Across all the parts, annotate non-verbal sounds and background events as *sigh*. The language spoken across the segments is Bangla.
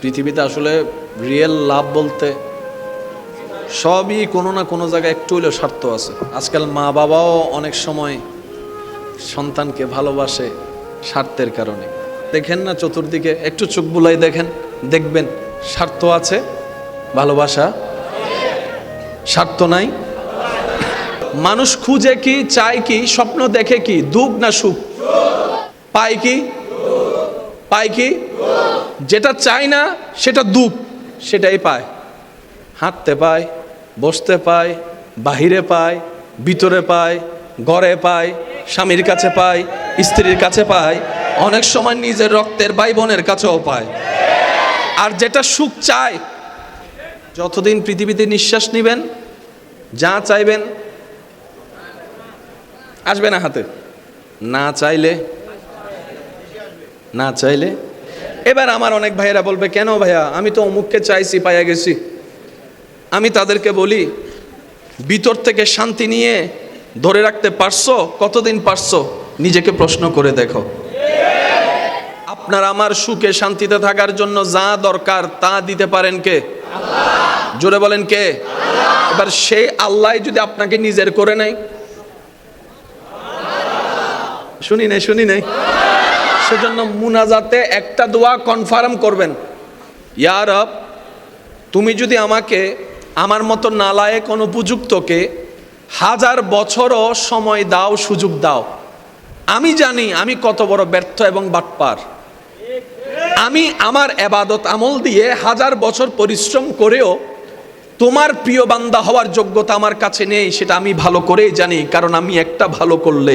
পৃথিবীতে আসলে রিয়েল লাভ বলতে সবই কোনো না কোনো জায়গায় একটু হলেও স্বার্থ আছে। আজকাল মা বাবাও অনেক সময় সন্তানকে ভালোবাসে স্বার্থের কারণে। দেখেন না চতুর্দিকে, একটু চোখ বুলাই দেখেন, দেখবেন স্বার্থ আছে, ভালোবাসা স্বার্থ নাই। মানুষ খুঁজে কি, চায় কি, স্বপ্ন দেখে কি, দুঃখ না সুখ? পায় কি? পায় কি? যেটা চায় না, সেটা দুঃখ সেটাই পায়। হাঁটতে পায়, বসতে পায়, বাহিরে পায়, ভিতরে পায়, ঘরে পায়, স্বামীর কাছে পায়, স্ত্রীর কাছে পায়, অনেক সময় নিজের রক্তের ভাই বোনের কাছেও পায়। আর যেটা সুখ চায়, যতদিন পৃথিবীতে নিঃশ্বাস নেবেন, যা চাইবেন, আসবে না হাতে। না চাইলে না চাইলে এবার আমার অনেক ভাইয়েরা বলবে কেন ভাইয়া? আমি তো অমুককে চাইছি পাইয়া গেছি। আমি তাদেরকে বলি ভিতর থেকে শান্তি নিয়ে ধরে রাখতে পারছ? কতদিন পারছ? নিজেকে প্রশ্ন করে দেখো। আপনার আমার সুখে শান্তিতে থাকার জন্য যা দরকার তা দিতে পারেন কে? জোরে বলেন কে? এবার সেই আল্লাহ যদি আপনাকে নিজের করে নেয়। শুনি নাই শুনি নাই। সেজন্য মুনাজাতে একটা দোয়া কনফার্ম করবেন। ইয়ার রব, তুমি যদি আমাকে, আমার মতো নালায়েক অনুপযুক্তকে হাজার বছরও সময় দাও, সুযোগ দাও। আমি জানি আমি কত বড় ব্যর্থ এবং বাটপার। আমি আমার এবাদত আমল দিয়ে হাজার বছর পরিশ্রম করেও তোমার প্রিয় বান্দা হওয়ার যোগ্যতা আমার কাছে নেই, সেটা আমি ভালো করেই জানি, কারণ আমি একটা ভালো করলে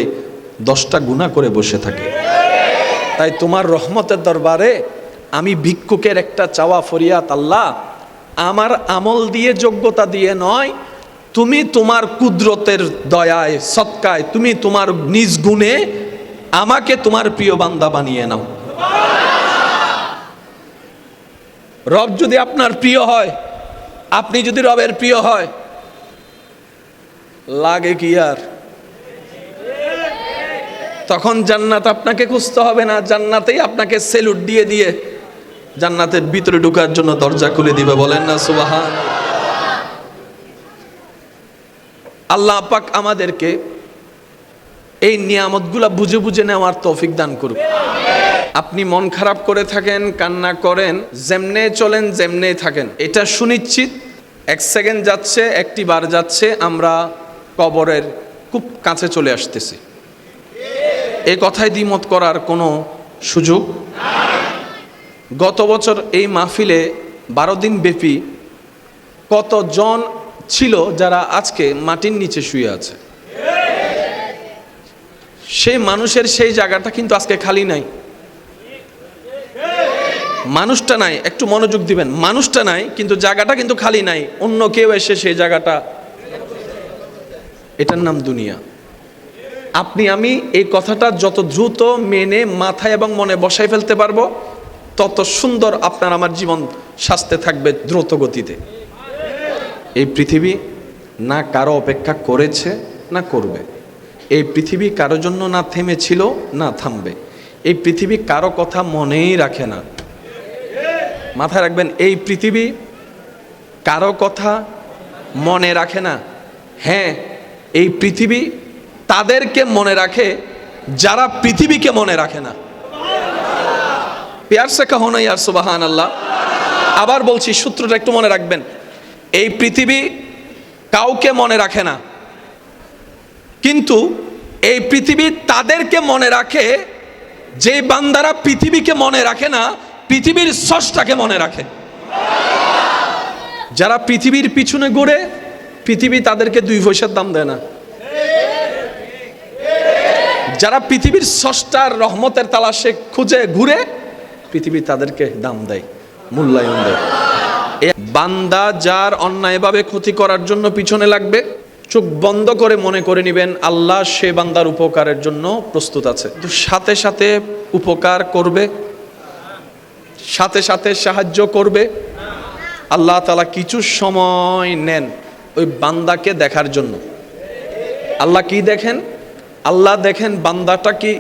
দশটা গুণা করে বসে থাকি। তাই তোমার রহমতের দরবারে আমি ভিক্ষুকের একটা চাওয়া ফরিয়াত আল্লাহ, আমার আমল দিয়ে যোগ্যতা দিয়ে নয়, তুমি তোমার কুদরতের দয়ায়, সৎকায়, তুমি তোমার নিজ গুণে আমাকে তোমার প্রিয় বান্দা বানিয়ে নাও। রব যদি আপনার প্রিয় হয়, আপনি যদি রবের প্রিয় হয়, লাগে কি আর? তখন জান্নাত আপনাকে খুঁজতে হবে না, জান্নাতেই আপনাকে সেলুট দিয়ে দিয়ে জান্নাতের ভিতরে ঢোকার জন্য দরজা খুলে দিবে, বলেন না সুবাহান। আল্লাহ পাক আমাদেরকে এই নিয়ামতগুলা বুঝে বুঝে নেওয়ার তৌফিক দান করুক। আপনি মন খারাপ করে থাকেন, কান্না করেন, যেমনে চলেন যেমনে থাকেন। এটা সুনিশ্চিত, এক সেকেন্ড যাচ্ছে, একটি বার যাচ্ছে, আমরা কবরের খুব কাছে চলে আসতেছি। এই কথায় দ্বিমত করার কোনো সুযোগ? গত বছর এই মাহফিলে বারো দিন ব্যাপী কতজন ছিল যারা আজকে মাটির নিচে শুয়ে আছে? সেই মানুষের সেই জায়গাটা কিন্তু আজকে খালি নাই। মানুষটা নাই, একটু মনোযোগ দিবেন। মানুষটা নাই, কিন্তু জায়গাটা কিন্তু খালি নাই। অন্য কেউ এসে সেই জায়গাটা এটার নাম দুনিয়া। আপনি, আমি এই কথাটা যত দ্রুত মেনে, মাথায় এবং মনে বসাই ফেলতে পারব, তত সুন্দর আপনার আমার জীবন স্বাস্থ্যে থাকবে দ্রুত গতিতে। এই পৃথিবী না কারও অপেক্ষা করেছে, না করবে। এই পৃথিবী কারও জন্য না থেমেছিল, না থামবে। এই পৃথিবী কারও কথা মনেই রাখে না। মাথায় রাখবেন, এই পৃথিবী কারও কথা মনে রাখে না। হ্যাঁ এই পৃথিবী তাদেরকে মনে রাখে যারা পৃথিবীকে মনে রাখে না। পেয়ার সে কাহো না ইয়ার সুবাহান আল্লাহ আবার বলছি, সূত্রটা একটু মনে রাখবেন। এই পৃথিবী কাউকে মনে রাখে না। কিন্তু এই পৃথিবী তাদেরকে মনে রাখে, যে বান্দারা পৃথিবীকে মনে রাখে না, পৃথিবীর সষ্টাকে মনে রাখে। যারা পৃথিবীর পিছনে ঘুরে, পৃথিবী তাদেরকে দুই পয়সার দাম দেয় না। যারা পৃথিবীর স্রষ্টার রহমতের তালাশে খুঁজে ঘুরে, পৃথিবী তাদেরকে দাম দেয়, মূল্যায়ন দেয়। বান্দা যার অন্যায়ভাবে ক্ষতি করার জন্য পিছনে লাগবে, চোখ বন্ধ করে মনে করে নেবেন, আল্লাহ সে বান্দার উপকারের জন্য প্রস্তুত আছে। কিন্তু সাথে সাথে উপকার করবে, সাথে সাথে সাহায্য করবে। আল্লাহ তালা কিছু সময় নেন ওই বান্দাকে দেখার জন্য। আল্লাহ কি দেখেন? আল্লাহ দেখেন বান্দাটা কি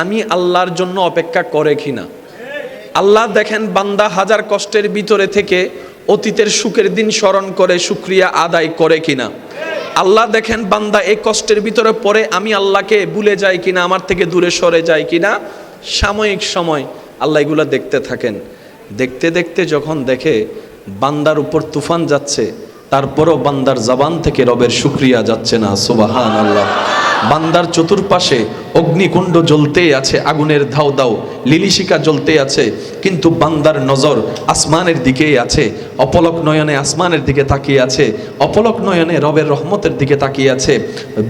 আমি আল্লাহর জন্য অপেক্ষা করে কিনা? আল্লাহ দেখেন বান্দা হাজার কষ্টের ভিতরে থেকে অতীতের সুখের দিন স্মরণ করে, সুক্রিয়া আদায় করে কিনা? আল্লাহ দেখেন বান্দা এই কষ্টের ভিতরে পরে আমি আল্লাহকে ভুলে যাই কিনা, আমার থেকে দূরে সরে যাই কিনা? সাময়িক সময় আল্লাহ এগুলো দেখতে থাকেন। দেখতে দেখতে যখন দেখে বান্দার উপর তুফান যাচ্ছে, তারপরও বান্দার জবান থেকে রবের শুক্রিয়া যাচ্ছে না সুবাহান আল্লাহ বান্দার চতুর্পাশে অগ্নিকুণ্ড জ্বলতেই আছে, আগুনের ধাও দাও লিলিশিকা জ্বলতে আছে, কিন্তু বান্দার নজর আসমানের দিকেই আছে, অপলক নয়নে আসমানের দিকে তাকিয়ে আছে, অপলক নয়নে রবের রহমতের দিকে তাকিয়ে আছে।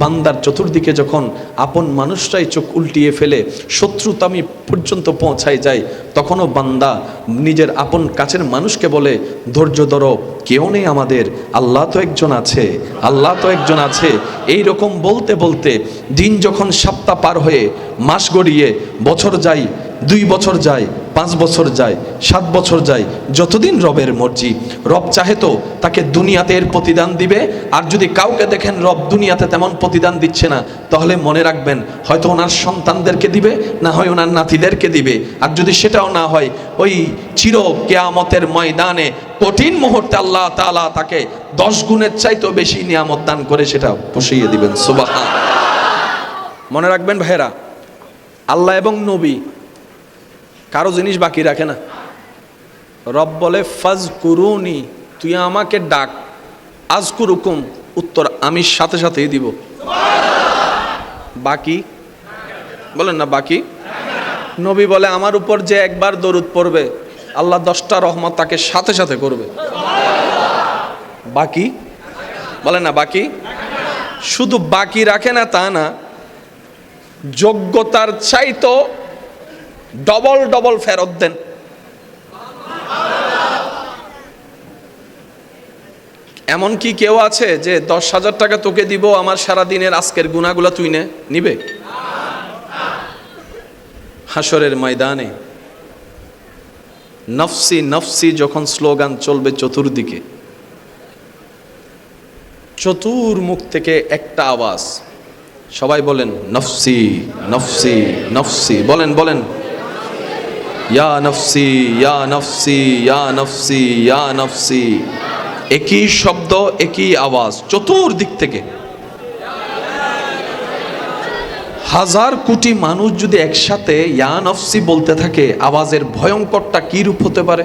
বান্দার চতুর্দিকে যখন আপন মানুষটাই চোখ উল্টিয়ে ফেলে, শত্রুতামি পর্যন্ত পৌঁছায় যায়, তখনও বান্দা নিজের আপন কাছের মানুষকে বলে, ধৈর্য ধরো, কেউ নেই আমাদের, আল্লাহ তো একজন আছে, আল্লাহ তো একজন আছে এই রকম বলতে বলতে দিন যখন সপ্তাহ পার হয়ে মাস গড়িয়ে বছর যায়, দুই বছর যায় পাঁচ বছর যায়, সাত বছর যায়, যতদিন রবের মর্জি। রব চাহে তো তাকে দুনিয়াতে এর প্রতিদান দিবে, আর যদি কাউকে দেখেন রব দুনিয়াতে তেমন প্রতিদান দিচ্ছে না, তাহলে মনে রাখবেন, হয়তো ওনার সন্তানদেরকে দিবে, না হয় ওনার নাতিদেরকে দিবে। আর যদি সেটাও না হয়, ওই চির কেয়ামতের ময়দানে, কঠিন মুহূর্তে আল্লাহ তালা তাকে দশ গুণের চাইতেও বেশি নিয়ামত দান করে সেটা পুষিয়ে দিবেন। সুবাহ মনে রাখবেন ভাইরা আল্লাহ এবং নবী কারও জিনিস বাকি রাখে না। রব বলে ফাজ কুরুনি তুই আমাকে ডাক। আজ কুরুকুম উত্তর আমি সাথে সাথেই দিব। বাকি? বলেন না, বাকি? নবী বলে, আমার উপর যে একবার দরুদ পড়বে, আল্লাহ দশটা রহমত তাকে সাথে সাথে করবে। বাকি? বলেন না, বাকি? শুধু বাকি রাখে না তা না, যোগ্যতার চাইতো ডবল ডবল ফেরত দেন। এমন কি কেউ আছে যে দশ হাজার টাকা তোকে দিব, আমার সারা দিনের আজকের গুণাগুলো তুই নে, নিবে? হাসরের ময়দানে নফসি নফসি যখন স্লোগান চলবে চতুর্দিকে চতুর্মুখ থেকে একটা আওয়াজ, সবাই বলেন, নফসি নফসি নফসি, বলেন বলেন। ইয়া নফসি ইয়া নফসি ইয়া নফসি ইয়া নফসি। একই শব্দ, একই আওয়াজ, চতুর্দিক থেকে। হাজার কোটি মানুষ যদি একসাথে ইয়া নফসি বলতে থাকে, আওয়াজের ভয়ঙ্করটা কি রূপ হতে পারে?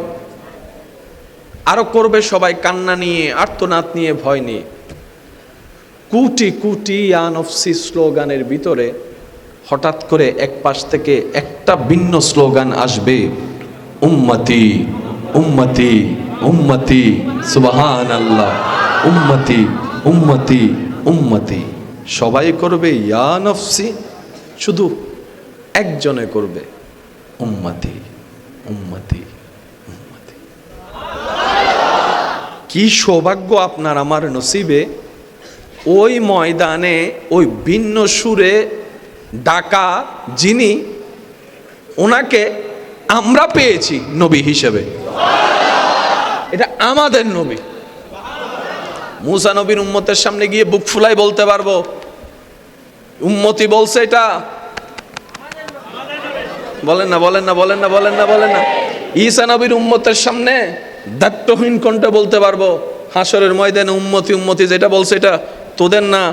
আরও করবে সবাই কান্না নিয়ে, আর্তনাদ নিয়ে, ভয় নিয়ে। কুটি কুটি ইয়া নফসি স্লোগানের ভিতরে হঠাৎ করে এক পাশ থেকে একটা ভিন্ন স্লোগান আসবে, উম্মতি উম্মতি উম্মতি সুবাহান আল্লাহ উম্মতি উম্মতি উম্মতি। সবাই করবে, ইয়া নফসি, শুধু একজনে করবে, উম্মতি উম্মতি উম্মতি। কি সৌভাগ্য আপনার আমার নসিবে, ওই ময়দানে, ওই ভিন্ন সুরে ডাকা যিনি, ওনাকে আমরা পেয়েছি নবী হিসেবে। এটা আমাদের নবী। মুসা নবীর উম্মতের সামনে গিয়ে বুক ফুলাই বলতে পারব, উম্মতি বলছে এটা। বলেন না বলেন না বলেন না বলেন না বলেন না। ঈসা নবীর উম্মতের সামনে দায়িত্বহীন কণ্ঠে বলতে পারব হাসরের ময়দানে উম্মতি উম্মতি যেটা বলছে এটা তোদের না,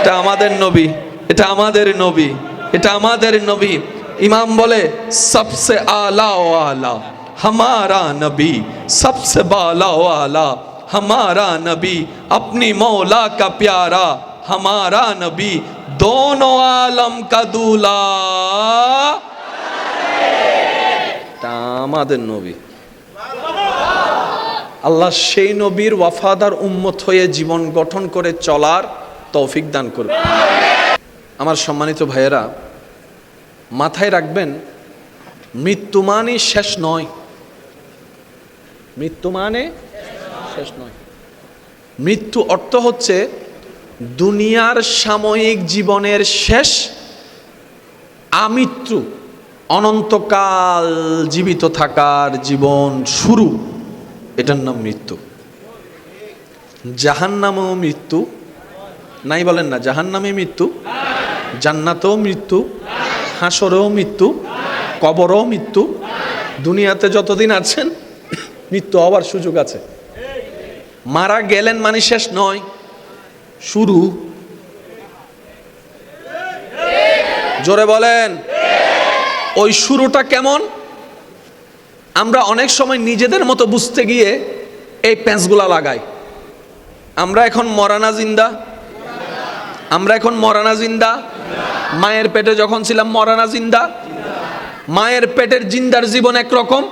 এটা আমাদের নবী। এটা আমাদের নবী, এটা আমাদের নবী। ইমাম বলে, সবসে আলা ও আলা, হামারা নবী, সবসে বালা ও আলা, হামারা নবী, আপনি মৌলা কা প্যারা, হামারা নবী, দোনো আলম কা দুলা। আমাদের নবী। আল্লাহ সেই নবীর ওয়াফাদার উম্মত হয়ে জীবন গঠন করে চলার তৌফিক দান করবে আমার সম্মানিত ভাইয়েরা, মাথায় রাখবেন, মৃত্যু মানে শেষ নয়। মৃত্যু মানে শেষ নয়। মৃত্যু অর্থ হচ্ছে দুনিয়ার সাময়িক জীবনের শেষ, আমৃত্যু, অনন্তকাল জীবিত থাকার জীবন শুরু। এটার নাম মৃত্যু। জাহান্নামেও মৃত্যু, নাই বলেন না, জাহান্নামে মৃত্যু? জান্নাতেও মৃত্যু, হাসরেও মৃত্যু, কবরও মৃত্যু, দুনিয়াতে যতদিন আছেন, মৃত্যু হওয়ার সুযোগ আছে। মারা গেলেন মানে শেষ নয়, শুরু। জোরে বলেন, ওই শুরুটা কেমন? আমরা অনেক সময় নিজেদের মতো বুঝতে গিয়ে এই প্যাঁচগুলা লাগাই। আমরা এখন মরানা জিন্দা, আমরা এখন মরানা জিন্দা মায়ের পেটে যখন ছিলাম, মরানা জিন্দা। মায়ের পেটের জিন্দার জীবন একরকম।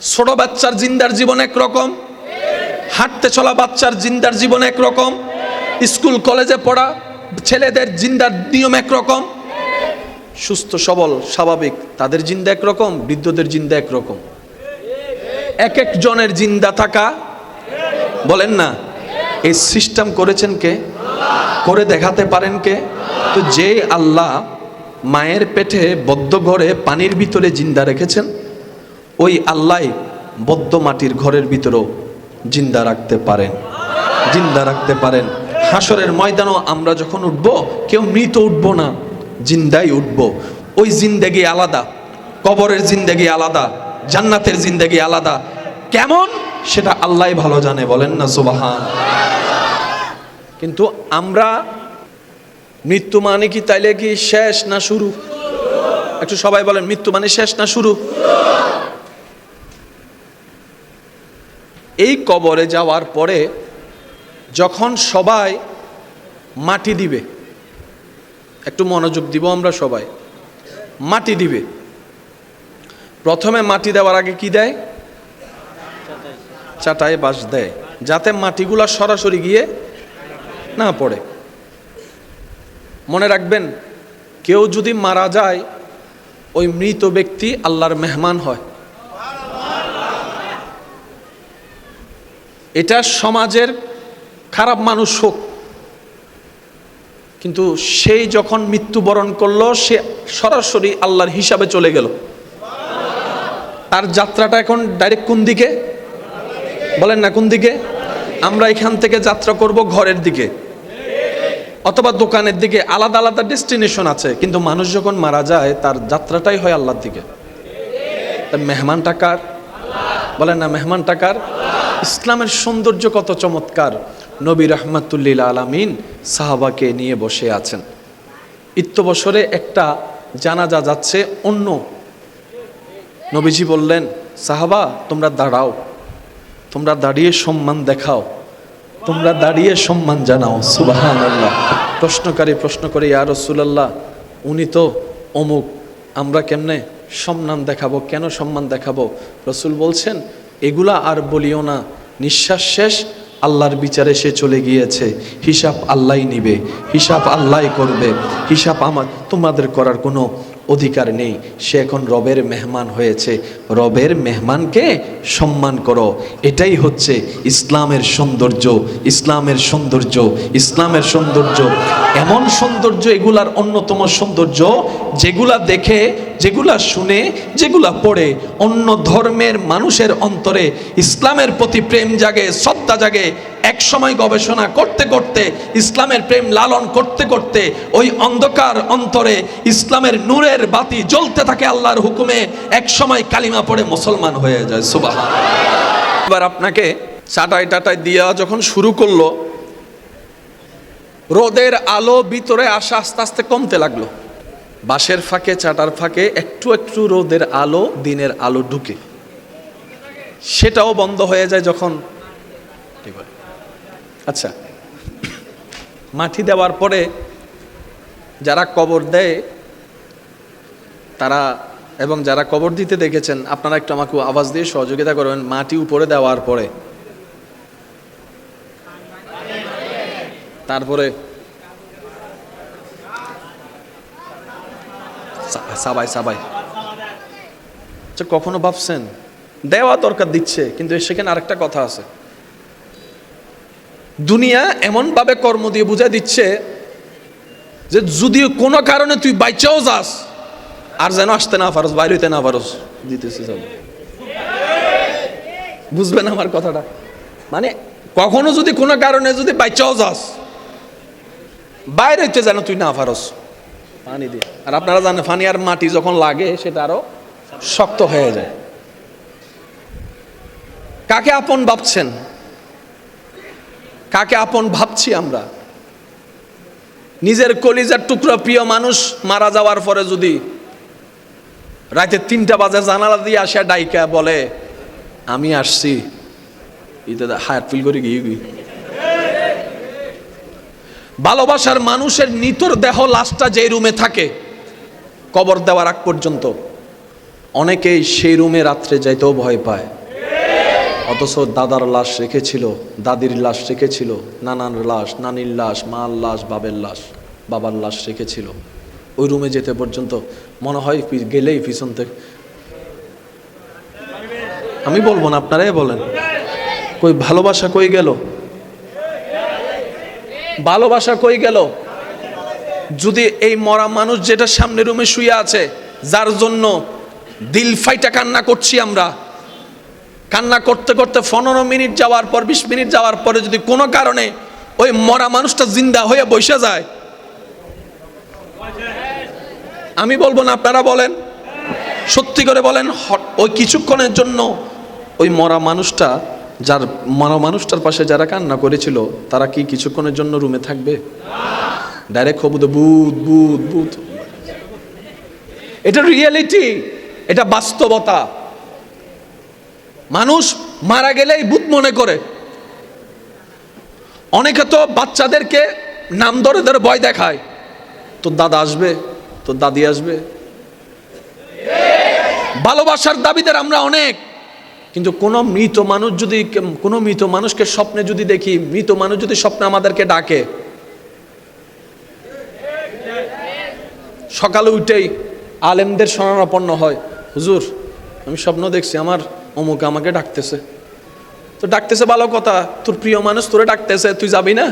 ছোট বাচ্চার জিন্দার জীবন একরকম। হাঁটতে চলা বাচ্চার জিন্দার জীবন একরকম। স্কুল, কলেজে পড়া ছেলেদের জিন্দার নিয়ম একরকম। সুস্থ, সবল, স্বাভাবিক, তাদের জিন্দা একরকম, বৃদ্ধদের জিন্দা একরকম। এক এক জনের জিন্দা থাকা, বলেন না এই সিস্টেম করেছেন কে? করে দেখাতে পারেন কে? তো যে আল্লাহ মায়ের পেটে বদ্ধ ঘরে পানির ভিতরে জিন্দা রেখেছেন, ওই আল্লাহ বদ্ধ মাটির ঘরের ভিতরেও জিন্দা রাখতে পারেন। জিন্দা রাখতে পারেন। হাসরের ময়দানও আমরা যখন উঠব, কেউ মৃত উঠব না, জিন্দাই উঠব। ওই জিন্দেগি আলাদা, কবরের জিন্দেগি আলাদা, জান্নাতের জিন্দেগি আলাদা। কেমন? সেটা আল্লাহ ভালো জানে, বলেন না সুবাহান। কিন্তু আমরা মৃত্যু মানে কি? তাইলে কি শেষ না শুরু? একটু সবাই বলেন, মৃত্যু মানে শেষ না শুরু? এই কবরে যাওয়ার পরে যখন সবাই মাটি দিবে, একটু মনোযোগ দিব আমরা সবাই, মাটি দিবে। প্রথমে মাটি দেওয়ার আগে কি দেয়? চাটাই বাঁশ দেয়। যাতে মাটিগুলা সরাসরি গিয়ে না পড়ে। মনে রাখবেন, কেউ যদি মারা যায়, ওই মৃত ব্যক্তি আল্লাহর মেহমান হয়। এটা সমাজের খারাপ মানুষ হোক, কিন্তু সেই যখন মৃত্যুবরণ করল, সে সরাসরি আল্লাহর হিসাবে চলে গেল। তার যাত্রাটা এখন ডাইরেক্ট কোন দিকে? বলেন না কোন দিকে? আমরা এখান থেকে যাত্রা করব ঘরের দিকে। অথবা দোকানের দিকে, আলাদা আলাদা ডেস্টিনেশন আছে, কিন্তু মানুষ যখন মারা যায়, তার যাত্রাটাই হয় আল্লাহর দিকে। তা মেহমানটা কার? বলেন না মেহমান টাকার ইসলামের সৌন্দর্য কত চমৎকার। নবী রহমাতুল্লিল আলামিন সাহাবাকে নিয়ে বসে আছেন। ইত্য বছরে একটা জানাজা যাচ্ছে অন্য। নবীজি বললেন, সাহাবা, তোমরা দাঁড়াও। তোমরা দাঁড়িয়ে সম্মান দেখাও। তোমরা দাঁড়িয়ে সম্মান জানাও। আল্লাহ প্রশ্নকারী প্রশ্ন করে, ইয়া রসুলাল্লাহ, উনি তো অমুক, আমরা কেমনে সম্মান দেখাবো, কেন সম্মান দেখাবো? রসুল বলছেন, এগুলা আর বলিও না, নিঃশ্বাস শেষ, আল্লাহর বিচারে সে চলে গিয়েছে। হিসাব আল্লাহ নিবে, হিসাব আল্লাহ করবে, হিসাব আমার, তোমাদের করার কোনো অধিকার নেই। সে এখন রবের মেহমান হয়েছে। রবের মেহমানকে সম্মান করো। এটাই হচ্ছে ইসলামের সৌন্দর্য। ইসলামের সৌন্দর্য। ইসলামের সৌন্দর্য। এমন সৌন্দর্য এগুলার অন্যতম সৌন্দর্য যেগুলা দেখে, যেগুলা শুনে, যেগুলা পড়ে। অন্য ধর্মের মানুষের অন্তরে ইসলামের প্রতি প্রেম জাগে, শ্রদ্ধা জাগে। এক সময় গবেষণা করতে করতে ইসলামের প্রেম লালন করতে করতে ওই অন্ধকার অন্তরে ইসলামের নূরের বাতি জ্বলতে থাকে আল্লাহর হুকুমে, এক সময় কালিমা পড়ে মুসলমান হয়ে যায়। সুবাহ এবার আপনাকে চাটাই টাটাই দিয়া যখন শুরু করল, রোদের আলো ভিতরে আসা আস্তে আস্তে কমতে লাগল। বাঁশের ফাঁকে, চাটার ফাঁকে একটু একটু রোদের আলো, দিনের আলো ঢুকে। সেটাও বন্ধ হয়ে যায় যখন আচ্ছা। মাটি দেওয়ার পরে যারা কবর দেয়, তারা এবং যারা কবর দিতে দেখেছেন, আপনারা একটু আমাকে আওয়াজ দিয়ে সহযোগিতা করবেন মাটি উপরে দেওয়ার পরে। তারপরে সাবাই সাবাই। আচ্ছা কখনো ভাবছেন, দেওয়া দরকার দিচ্ছে, কিন্তু সেখানে আরেকটা কথা আছে। দুনিয়া এমনভাবে কর্ম দিয়ে বুঝাই দিচ্ছে যে যদি কোনো কারণে তুই বাইচাও যাস, আর যেন আসতে না পারস, বাইরে হইতে না পারস দিতেছে বুঝবেন আমার কথাটা? মানে কখনো যদি কোনো কারণে যদি বাইচাও যাস, বাইরে হইতে যেন তুই না পারস, পানি দিয়ে আর আপনারা জানেন, পানি আর মাটি যখন লাগে, সেটা আরও শক্ত হয়ে যায়। কাকে আপন ভাবছেন? কাকে আপন ভাবছি আমরা? নিজের কলিজার টুকরো প্রিয় মানুষ মারা যাওয়ার পরে যদি রাতে তিনটা বাজে জানালা দিয়ে আসে ডাইকা, বলে, আমি আসছি। হায়ার ফিল করে গিয়ে গিয়ে ভালোবাসার মানুষের নিতর দেহ লাশটা যে রুমে থাকে, কবর দেওয়ার আগ পর্যন্ত অনেকেই সেই রুমে রাত্রে যাইতেও ভয় পায়। অথচ দাদার লাশ রেখেছিল, দাদির লাশ রেখেছিল, নানার লাশ, নানির লাশ, মার লাশ বাবের লাশ, বাবার লাশ রেখেছিল। ওই রুমে যেতে পর্যন্ত মনে হয় গেলেই পিছন থেকে। আমি বলব না, আপনারাই বলেন। কই, ভালোবাসা কই গেল? ভালোবাসা কই গেল? যদি এই মরা মানুষ যেটা সামনে রুমে শুয়ে আছে, যার জন্য দিল ফাইটা কান্না করছি আমরা কান্না করতে করতে পনেরো মিনিট যাওয়ার পর, বিশ মিনিট যাওয়ার পরে যদি কোনো কারণে ওই মরা মানুষটা জিন্দা হয়ে বসে যায়, আমি বলব না, আপনারা বলেন। সত্যি করে বলেন ওই কিছুক্ষণের জন্য ওই মরা মানুষটা, যার মরা মানুষটার পাশে যারা কান্না করেছিল, তারা কি কিছুক্ষণের জন্য রুমে থাকবে? ডাইরেক্ট হবুদ বুধ বুধ বুধ এটা রিয়েলিটি, এটা বাস্তবতা। মানুষ মারা গেলেই ভূত মনে করে। অনেকে তো বাচ্চাদেরকে নাম ধরে ধরে ভয় দেখায়। তোর দাদা আসবে, তোর দাদি আসবে। ভালোবাসার দাবিদের আমরা অনেক। কিন্তু কোনো মৃত মানুষ যদি কোনো মৃত মানুষকে স্বপ্নে যদি দেখি, মৃত মানুষ যদি স্বপ্নে আমাদেরকে ডাকে। সকালে উঠেই আলেমদের শরণাপন্ন হয়। হুজুর, আমি স্বপ্ন দেখছি, আমার অমুক আমাকে ডাকতেছে। তো ডাকতেছে ভালো কথা, তোর প্রিয় মানুষ তোরে ডাকতেছে, তুই যাবি না?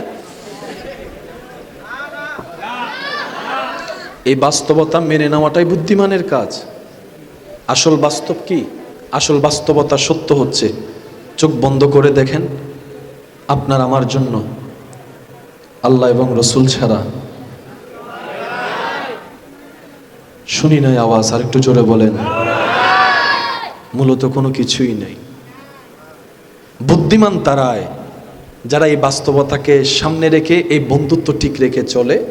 এই বাস্তবতা মেনে নেওয়াটাই বুদ্ধিমানের কাজ। আসল বাস্তব কি? আসল বাস্তবতা সত্য হচ্ছে, চোখ বন্ধ করে দেখেন, আপনার আমার জন্য আল্লাহ এবং রসুল ছাড়া। শুনি নাই আওয়াজ আর একটু জোরে বলেন। মূলত কোনো কিছুই নেই। বুদ্ধিমান তারায় যারা এই বাস্তবতাকে সামনে রেখে এই বন্ধুত্ব ঠিক রেখে চলে,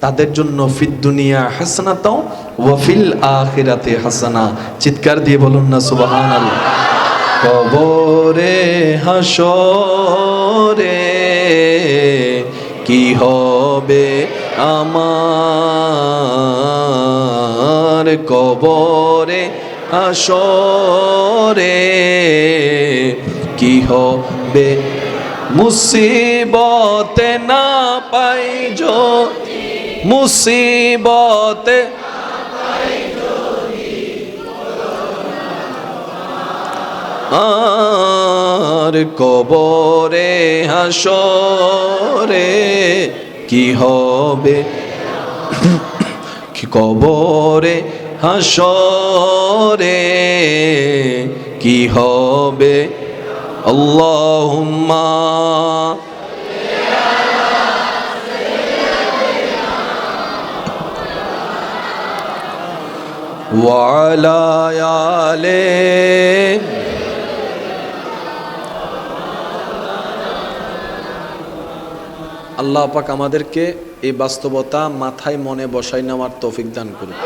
তাদের জন্য ফিদ দুনিয়া হাসানা হাসানাতাও ওয়াফিল আখিরাতে হাসানা। চিৎকার দিয়ে বলুন না সুবাহান কবরে হাসরে কি হবে আমার? কবরে হাসরে কি হবে? মুসিবতে না পাই যদি মুসিবতে আর কবরে হাসরে কি হবে? কি *coughs* কবরে হাসরে কি হবে আল্লাহুম্মা وعلى آله আল্লাহ পাক আমাদেরকে এই বাস্তবতা মাথায় মনে বসাই নেওয়ার তৌফিক দান করুন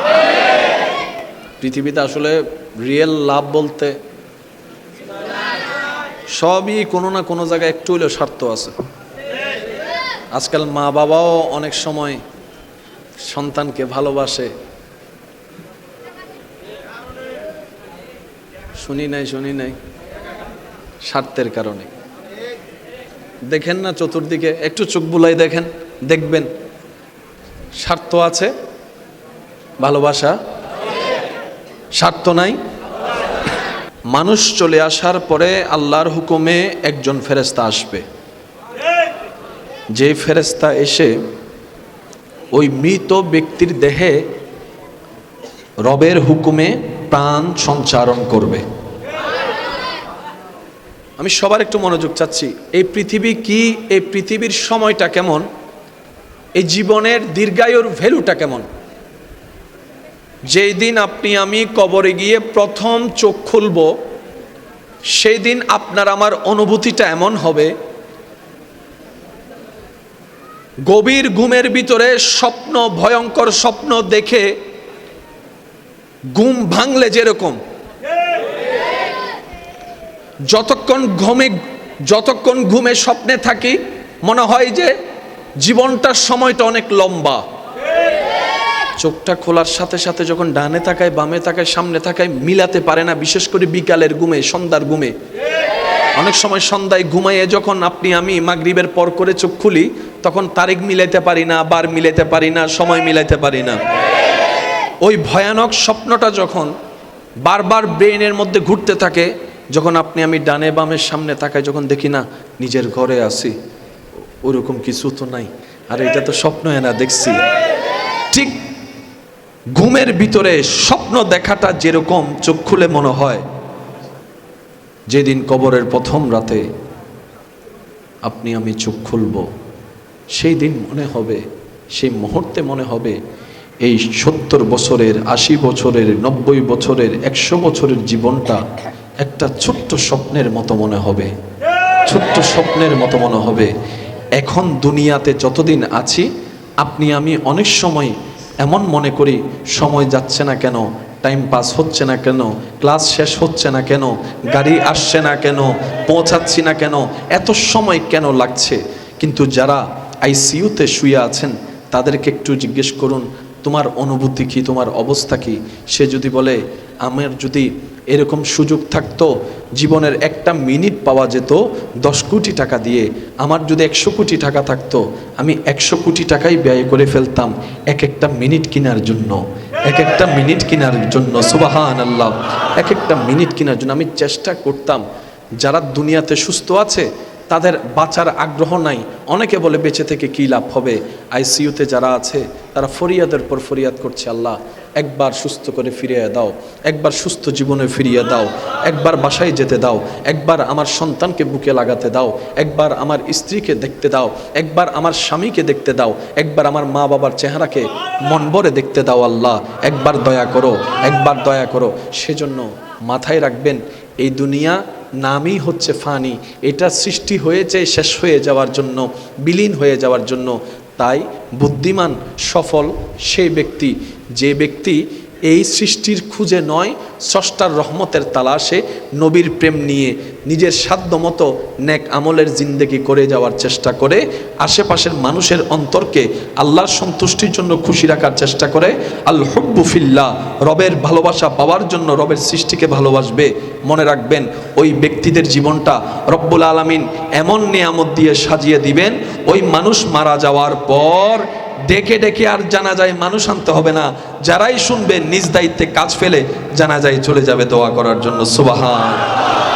পৃথিবীতে আসলে রিয়েল লাভ বলতে সবই কোনো না কোনো জায়গায় একটু হলেও স্বার্থ আছে। আজকাল মা বাবাও অনেক সময় সন্তানকে ভালোবাসে। শুনি নাই শুনি নাই। স্বার্থের কারণে। দেখেন না চতুর্দিকে, একটু চোখ বুলাই দেখেন, দেখবেন। স্বার্থ আছে, ভালোবাসা স্বার্থ নাই। মানুষ চলে আসার পরে আল্লাহর হুকুমে একজন ফেরেস্তা আসবে। যে ফেরেস্তা এসে ওই মৃত ব্যক্তির দেহে রবের হুকুমে প্রাণ সঞ্চারণ করবে। আমি সবার একটু মনোযোগ চাচ্ছি, এই পৃথিবী কি, এই পৃথিবীর সময়টা কেমন, এই জীবনের দীর্ঘায়ুর ভ্যালুটা কেমন? যেই দিন আপনি, আমি কবরে গিয়ে প্রথম চোখ খুলব, সেই দিন আপনার আমার অনুভূতিটা এমন হবে। গভীর ঘুমের ভিতরে স্বপ্ন, ভয়ঙ্কর স্বপ্ন দেখে ঘুম ভাঙলে যেরকম। যতক্ষণ ঘুমে যতক্ষণ ঘুমে স্বপ্নে থাকি, মনে হয় যে জীবনটার সময়টা অনেক লম্বা। চোখটা খোলার সাথে সাথে যখন ডানে তাকায়, বামে তাকায়, সামনে তাকায়, মিলাতে পারে না, বিশেষ করে বিকালের ঘুমে, সন্ধ্যার ঘুমে। অনেক সময় সন্ধ্যায় ঘুমাইয়ে যখন আপনি, আমি মাগরিবের পর করে চোখ খুলি, তখন তারিখ মিলাইতে পারি না, বার মিলাইতে পারি না, সময় মিলাইতে পারি না। ওই ভয়ানক স্বপ্নটা যখন বারবার ব্রেনের মধ্যে ঘুরতে থাকে, যখন আপনি, আমি ডানে বামের সামনে তাকাই যখন দেখি না, নিজের ঘরে আসি ওরকম কিছু তো নাই। আর, এটা তো স্বপ্ন না, দেখছি। ঠিক ঘুমের ভিতরে স্বপ্ন দেখাটা যেরকম চোখ খুলে মনে হয়, যেদিন কবরের প্রথম রাতে আপনি আমি চোখ খুলব, সেই দিন মনে হবে, সেই মুহূর্তে মনে হবে এই সত্তর বছরের, আশি বছরের, নব্বই বছরের, একশো বছরের জীবনটা একটা ছোট্ট স্বপ্নের মতো মনে হবে, ছোট্ট স্বপ্নের মতো মনে হবে। এখন দুনিয়াতে যতদিন আছি, আপনি আমি অনেক সময় এমন মনে করি, সময় যাচ্ছে না কেন টাইম পাস হচ্ছে না কেন ক্লাস শেষ হচ্ছে না কেন, গাড়ি আসছে না কেন, পৌঁছাচ্ছি না কেন, এত সময় কেন লাগছে? কিন্তু যারা আইসিইউতে শুয়ে আছেন, তাদেরকে একটু জিজ্ঞেস করুন, তোমার অনুভূতি কি, তোমার অবস্থা কি? সে যদি বলে, আমার যদি এরকম সুযোগ থাকতো, জীবনের একটা মিনিট পাওয়া যেত, দশ কোটি টাকা দিয়ে। আমার যদি একশো কোটি টাকা থাকতো, আমি একশো কোটি টাকাই ব্যয় করে ফেলতাম এক একটা মিনিট কেনার জন্য। এক একটা মিনিট কেনার জন্য সুবাহান আল্লাহ এক একটা মিনিট কেনার জন্য আমি চেষ্টা করতাম। যারা দুনিয়াতে সুস্থ আছে, তাদের বাঁচার আগ্রহ নাই। অনেকে বলে, বেঁচে থেকে কী লাভ হবে? আইসিইউতে যারা আছে, তারা ফরিয়াদের পর ফরিয়াদ করছে, আল্লাহ। একবার সুস্থ করে ফিরিয়ে দাও, একবার সুস্থ জীবনে ফিরিয়ে দাও, একবার বাসায় যেতে দাও, একবার আমার সন্তানকে বুকে লাগাতে দাও, একবার আমার স্ত্রীকে দেখতে দাও, একবার আমার স্বামীকে দেখতে দাও, একবার আমার মা বাবার চেহারাকে মন ভরে দেখতে দাও আল্লাহ, একবার দয়া করো, একবার দয়া করো। সেজন্য মাথায় রাখবেন, এই দুনিয়া নামই হচ্ছে ফানি, এটা সৃষ্টি হয়েছে, শেষ হয়ে যাওয়ার জন্য, বিলীন হয়ে যাওয়ার জন্য। তাই বুদ্ধিমান সফল সেই ব্যক্তি যে ব্যক্তি এই সৃষ্টির খুঁজে নয়, স্রষ্টার রহমতের তালাশে নবীর প্রেম নিয়ে নিজের সাধ্য মতো নেক আমলের জিন্দেগি করে যাওয়ার চেষ্টা করে, আশেপাশের মানুষের অন্তরকে আল্লাহর সন্তুষ্টির জন্য খুশি রাখার চেষ্টা করে। আল হব্বুফিল্লা রবের ভালোবাসা পাওয়ার জন্য রবের সৃষ্টিকে ভালোবাসবে। মনে রাখবেন, ওই ব্যক্তিদের জীবনটা রব্বুল আলমিন এমন নিয়ামত দিয়ে সাজিয়ে দিবেন, ওই মানুষ মারা যাওয়ার পর ডেকে ডেকে আর জানা যায় মানুষ আনতে হবে না। যারাই শুনবে, নিজ দায়িত্বে কাজ ফেলে জানা যায় চলে যাবে দোয়া করার জন্য। সুবাহান।